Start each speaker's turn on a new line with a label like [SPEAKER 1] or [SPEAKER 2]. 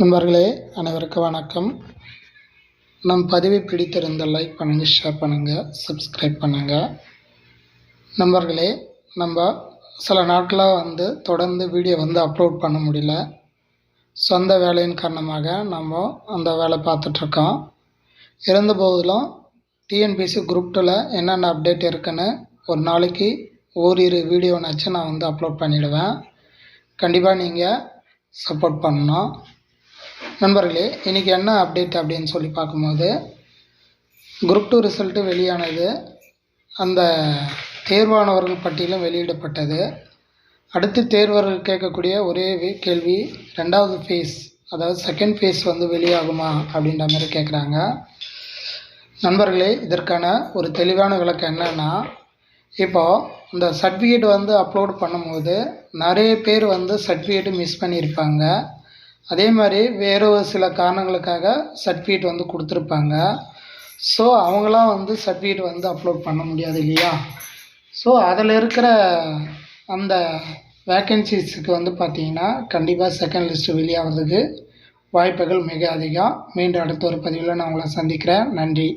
[SPEAKER 1] நண்பர்களே அனைவருக்கும் வணக்கம். நம் பதிவை பிடித்திருந்த லைக் பண்ணுங்கள் ஷேர் பண்ணுங்கள் சப்ஸ்கிரைப் பண்ணுங்கள் நண்பர்களே நம்ம சில நாட்களாக வந்து தொடர்ந்து வீடியோ வந்து அப்லோட் பண்ண முடியல. சொந்த வேலையின் காரணமாக நம்ம அந்த வேலை பார்த்துட்ருக்கோம். இருந்த போதிலும் டிஎன்பிஎஸ்சி குரூப் டூவில் என்னென்ன அப்டேட் இருக்குன்னு ஒரு நாளைக்கு ஓரிரு வீடியோனாச்சும் நான் வந்து அப்லோட் பண்ணிவிடுவேன் கண்டிப்பாக நீங்கள் சப்போர்ட் பண்ணணும். நண்பர்களே இன்றைக்கி என்ன அப்டேட் அப்படின்னு சொல்லி பார்க்கும்போது குரூப் டூ ரிசல்ட்டு வெளியானது அந்த தேர்வானவர்கள் பட்டியலும் வெளியிடப்பட்டது. அடுத்து தேர்வர்கள் கேட்கக்கூடிய ஒரே கேள்வி ரெண்டாவது ஃபேஸ் அதாவது செகண்ட் ஃபேஸ் வந்து வெளியாகுமா அப்படின்ற மாதிரி கேட்குறாங்க. நண்பர்களே இதற்கான ஒரு தெளிவான விளக்கம் என்னென்னா இப்போது இந்த சர்டிஃபிகேட் வந்து அப்லோட் பண்ணும்போது நிறைய பேர் வந்து சர்டிஃபிகேட்டு மிஸ் பண்ணியிருப்பாங்க. அதே மாதிரி வேறு ஒரு சில காரணங்களுக்காக சர்டிஃபிகேட் வந்து கொடுத்துருப்பாங்க. ஸோ அவங்களாம் வந்து சர்டிஃபிகேட் வந்து அப்லோட் பண்ண முடியாது இல்லையா? ஸோ அதில் இருக்கிற அந்த வேக்கன்சிஸுக்கு வந்து பார்த்தீங்கன்னா கண்டிப்பாக செகண்ட் லிஸ்ட்டு வெளியாகிறதுக்கு வாய்ப்புகள் மிக அதிகம். மீண்டும் அடுத்த ஒரு பதிவில் நான் உங்களை சந்திக்கிறேன். நன்றி.